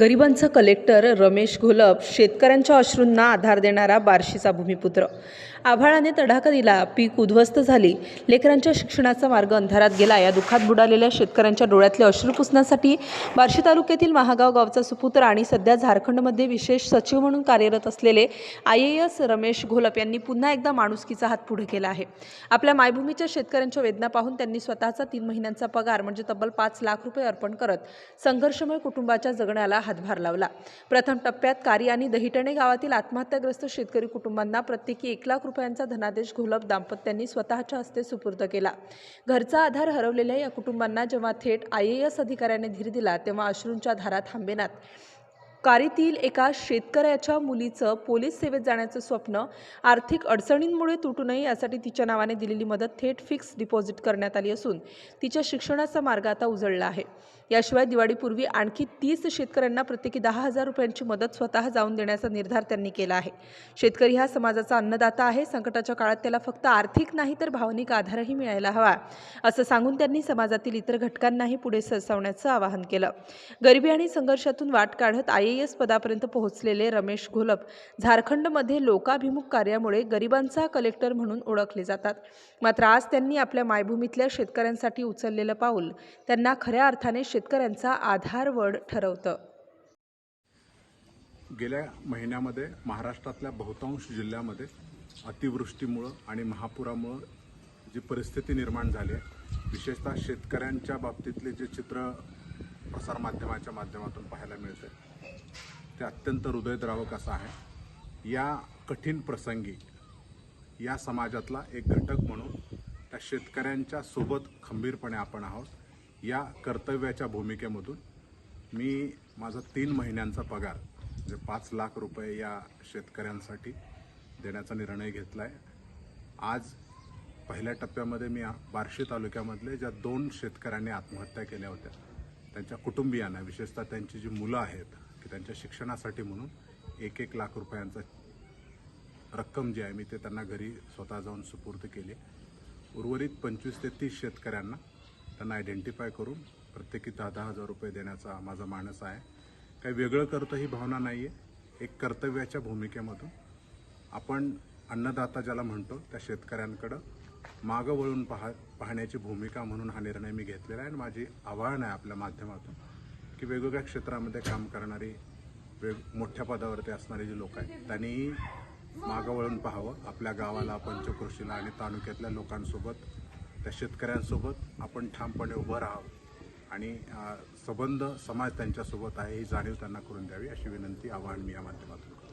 गरिबांचा collector Ramesh Gholap शेतकऱ्यांच्या अश्रूंना आधार देणारा बार्शीचा भूमिपुत्र. आभाळाने तडाखा दिला पीक उद्ध्वस्त झाली. लेकरांच्या शिक्षणाचा मार्ग अंधारात गेला. या दुःखात बुडालेल्या शेतकऱ्यांच्या डोळ्यातले अश्रू पुसण्यासाठी बार्शी तालुक्यातील महागाव गावचा सुपुत्र आणि सध्या झारखंडमध्ये विशेष सचिव म्हणून कार्यरत असलेले I A S Ramesh Gholap यांनी पुन्हा एकदा माणुसकीचा हात पुढे केला आहे. आपल्या मायभूमीच्या शेतकऱ्यांच्या वेदना पाहून त्यांनी स्वतःचा तीन महिन्यांचा पगार म्हणजे तब्बल पाच लाख रुपये अर्पण करत संघर्षमय कुटुंबाच्या जगण्याला हातभार लावला. प्रथम टप्प्यात कारी आणि दहिटणे गावातील आत्महत्याग्रस्त शेतकरी कुटुंबांना प्रत्येकी एक लाख रुपयांचा धनादेश घोलप दाम्पत्यांनी स्वतःच्या हस्ते सुपूर्द केला. घरचा आधार हरवलेल्या या कुटुंबांना जेव्हा थेट आय ए एस अधिकाऱ्याने धीर दिला तेव्हा अश्रूंच्या धारा थांबेनात. कारीतील एका शेतकऱ्याच्या मुलीचं पोलीस सेवेत जाण्याचं स्वप्न आर्थिक अडचणींमुळे तुटू नये यासाठी तिच्या नावाने दिलेली मदत थेट फिक्स डिपॉझिट करण्यात आली असून तिच्या शिक्षणाचा मार्ग आता उजळला आहे. याशिवाय दिवाळीपूर्वी आणखी तीस शेतकऱ्यांना प्रत्येकी दहा हजार रुपयांची मदत स्वतः जाऊन देण्याचा निर्धार त्यांनी केला आहे. शेतकरी हा समाजाचा अन्नदाता आहे. संकटाच्या काळात त्याला फक्त आर्थिक नाही तर भावनिक आधारही मिळायला हवा असं सांगून त्यांनी समाजातील इतर घटकांनाही पुढे सरसावण्याचं आवाहन केलं. गरिबी आणि संघर्षातून वाट काढत आय एस पदापर्यंत पोहोचलेले रमेश घोलप झारखंडमध्ये लोकाभिमुख कार्यामुळे गरिबांचा कलेक्टर म्हणून ओळखले जातात. मात्र आज त्यांनी आपल्या मायभूमीतल्या शेतकऱ्यांसाठी उचललेलं पाऊल त्यांना खऱ्या अर्थाने शेतकऱ्यांचा आधारवड ठरवतं. गेल्या महिन्यामध्ये महाराष्ट्रातल्या बहुतांश जिल्ह्यामध्ये अतिवृष्टीमुळं आणि महापुरामुळं जी परिस्थिती निर्माण झाली आहे विशेषतः शेतकऱ्यांच्या बाबतीतले जे चित्र प्रसारमाध्यमाच्या माध्यमातून पाहायला मिळते ते अत्यंत हृदयद्रावक असं आहे. या कठीण प्रसंगी या समाजातला एक घटक म्हणून त्या शेतकऱ्यांच्या सोबत खंबीरपणे आपण आहोत. या कर्तव्याच्या भूमिकेमधून मी माझा तीन महिन्यांचा पगार म्हणजे पाच लाख रुपये या शेतकऱ्यांसाठी देण्याचा निर्णय घेतला आहे आज पहिल्या टप्प्यामध्ये मी बार्शी तालुक्यामधले ज्या दोन शेतकऱ्यांनी आत्महत्या केल्या होत्या त्यांच्या कुटुंबियांना विशेषतः त्यांची जी मुलं आहेत की त्यांच्या शिक्षणासाठी म्हणून एक एक लाख रुपयांचा रक्कम जी आहे मी ते त्यांना घरी स्वतः जाऊन सुपूर्द केली. उर्वरित पंचवीस ते तीस शेतकऱ्यांना त्यांना आयडेंटिफाय करून प्रत्येकी दहा दहा हजार रुपये देण्याचा माझा मानस आहे. काही वेगळं करतं ही भावना नाही आहे एक कर्तव्याच्या भूमिकेमधून आपण अन्नदाता ज्याला म्हणतो त्या शेतकऱ्यांकडं मागं वळून पाहा पाहण्याची भूमिका म्हणून हा निर्णय मी घेतलेला आहे. आणि माझी आव्हान आहे आपल्या माध्यमातून की वेगवेगळ्या क्षेत्रामध्ये काम करणारी वेग मोठ्या पदावरती असणारी जी लोक आहेत त्यांनी मागं वळून पाहावं. आपल्या गावाला पंचकृषीला आणि तालुक्यातल्या लोकांसोबत त्या शेतकऱ्यांसोबत आपण ठामपणे उभं राहावं. आणि संबंध समाज त्यांच्यासोबत आहे ही जाणीव त्यांना करून द्यावी अशी विनंती आव्हान मी या माध्यमातून करतो.